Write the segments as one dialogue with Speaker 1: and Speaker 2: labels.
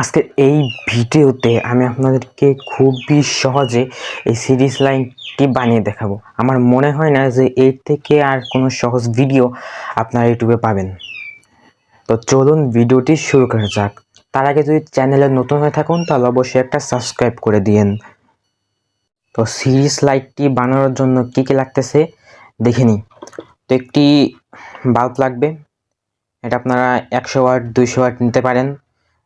Speaker 1: আজকে এই ভিডিওতে আমি আপনাদেরকে খুবই সহজে এই সিরিজ লাইনটি বানিয়ে দেখাবো। আমার মনে হয় না যে এর থেকে আর কোনো সহজ ভিডিও আপনারা ইউটিউবে পাবেন। তো চলুন ভিডিওটি শুরু করা যাক। তার আগে যদি চ্যানেলে নতুন হয়ে থাকুন, তাহলে অবশ্যই একটা সাবস্ক্রাইব করে দিয়েন। তো সিরিজ লাইটটি বানানোর জন্য কী কী লাগতেছে দেখে নিই। তো একটি বাল্ব লাগবে। এটা আপনারা একশো ওয়াট, দুইশো ওয়াট নিতে পারেন।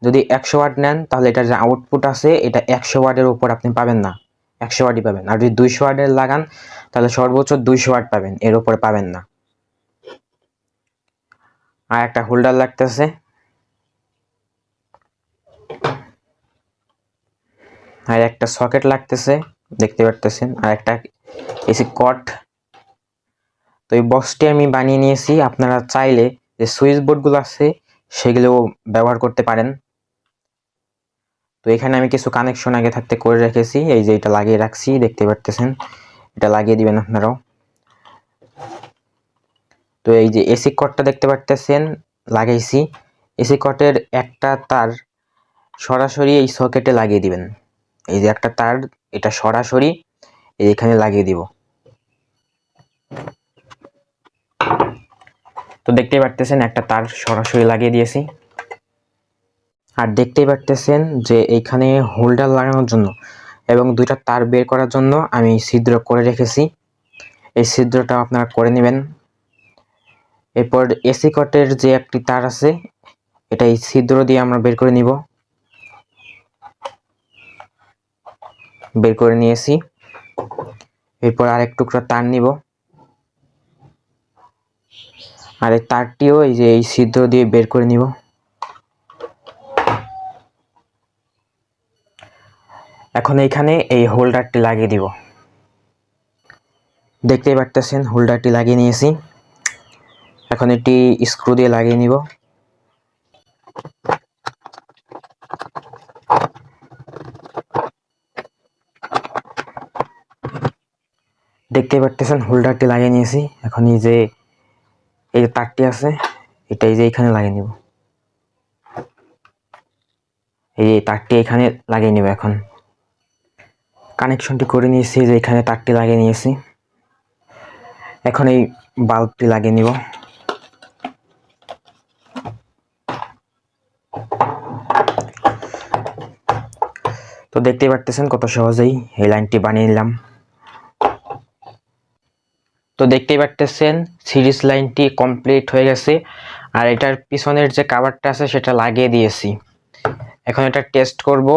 Speaker 1: যদি একশো ওয়াট নেন, তাহলে এটার যে আউটপুট আছে, এটা একশো ওয়াটের উপর আপনি পাবেন না। একশো ওয়াটই পাবেন। আর যদি দুইশো ওয়াটের লাগান, তাহলে সর্বোচ্চ দুইশো ওয়াট পাবেন। এর উপরে পাবেন না। আর একটা হোল্ডার লাগতেছে। আর একটা সকেট লাগতেছে। দেখতে পারতেছেন? আর একটা এসি কট। তো এই বক্সটি আমি বানিয়ে নিয়েছি। আপনারা চাইলে যে সুইচ বোর্ডগুলো আছে সেগুলো ব্যবহার করতে পারেন। তো এখানে আমি কিছু কানেকশন আগে থাকতে করে রেখেছি, এই যে এটা লাগিয়ে রাখছি, দেখতে পারতেছেন? এটা লাগিয়ে দিবেন আপনারাও। তো এই যে এসি কটটা দেখতে পারতেছেন, লাগাইছি। এসি কটের একটা তার সরাসরি এই সকেটে লাগিয়ে দিবেন। এই যে একটা তার, এটা সরাসরি এখানে লাগিয়ে দিব। তো দেখতেই পারতেছেন, একটা তার সরাসরি লাগিয়ে দিয়েছি। আর দেখতেই পারতেছেন যে এইখানে হোল্ডার লাগানোর জন্য এবং দুইটা তার বের করার জন্য আমি ছিদ্র করে রেখেছি। এই ছিদ্রটা আপনারা করে নেবেন। এরপর এসি কটের যে একটি তার আছে, এটা এই ছিদ্র দিয়ে আমরা বের করে নিব। বের করে নিয়েছি। এরপর আরেক টুকরা তার নিব। আর এই তারটিও এই যে এই ছিদ্র দিয়ে বের করে নিব। এখন এইখানে এই হোল্ডারটি লাগিয়ে দিব। দেখতেই পারতেছেন, হোল্ডারটি লাগিয়ে নিয়েছি। এখন এটি স্ক্রু দিয়ে লাগিয়ে নিব। দেখতে পারতেছেন, হোল্ডারটি লাগিয়ে নিয়েছি। এখন এই যে এই তারটি আছে, এটা এই যে এখানে লাগিয়ে নিব। এই তারটি এখানে লাগিয়ে নিব এখন। কানেকশনটি করে নিয়েছি, যে এখানে তারটি লাগিয়ে নিয়েছি। এখন এই বাল্বটি লাগিয়ে নিব। তো দেখতেই পারতেছেন কত সহজেই এই লাইনটি বানিয়ে নিলাম। তো দেখতেই পারতেছেন সিরিজ লাইনটি কমপ্লিট হয়ে গেছে, আর এটার পিছনের যে কাভারটা আছে সেটা লাগিয়ে দিয়েছি। এখন এটা টেস্ট করব।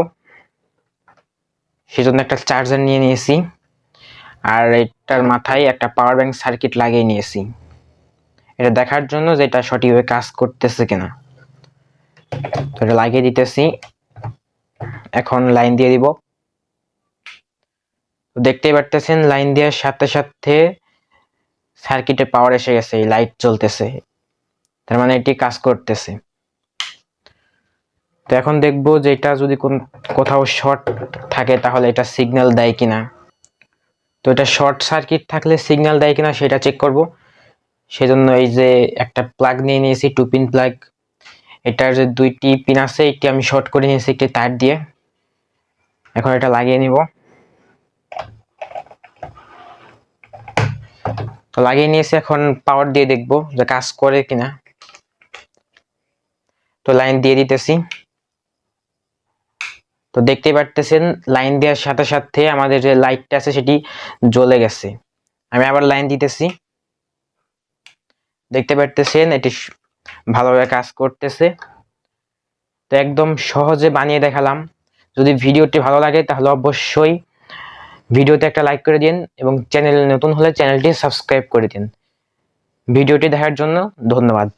Speaker 1: সেজন্য একটা চার্জার নিয়ে নিয়েছি। আর এটার মাথায় একটা পাওয়ার ব্যাংক সার্কিট লাগিয়ে নিয়েছি। এটা দেখার জন্য যে এটা সঠিকভাবে কাজ করতেছে কিনা। তো এটা লাগিয়ে দিতেছি। এখন লাইন দিয়ে দিব। দেখতেই পারতেছেন লাইন দেওয়ার সাথে সাথে সার্কিটে পাওয়ার এসে গেছে লাইট জ্বলতেছে। তার মানে এটি কাজ করতেছে। তো এখন দেখব যে এটা যদি কোন কোথাও শর্ট থাকে তাহলে এটা সিগন্যাল দেয় কিনা। তো এটা শর্ট সার্কিট থাকলে সিগন্যাল দেয় কিনা সেটা চেক করব। সেজন্য এই যে একটা প্লাগ নিয়ে নিয়েছি টু পিন প্লাগ এটার যে দুইটি পিন আছে, একটি আমি শর্ট করে নিয়েছি, একটি তার দিয়ে। এখন এটা লাগিয়ে নিব। তো লাগিয়ে নিয়েছি, এখন পাওয়ার দিয়ে দেখব যে কাজ করে কিনা। তো লাইন দিয়ে দিতেছি। তো দেখতে পারতেছেন, লাইন দেওয়ার সাথে সাথে আমাদের যে লাইটটা আছে সেটি জ্বলে গেছে। আমি আবার লাইন দিতেছি। দেখতে পারতেছেন, এটি ভালোভাবে কাজ করতেছে। তো একদম সহজে বানিয়ে দেখালাম। যদি ভিডিওটি ভালো লাগে, তাহলে অবশ্যই ভিডিওতে একটা লাইক করে দিন এবং চ্যানেল নতুন হলে চ্যানেলটি সাবস্ক্রাইব করে দিন। ভিডিওটি দেখার জন্য ধন্যবাদ।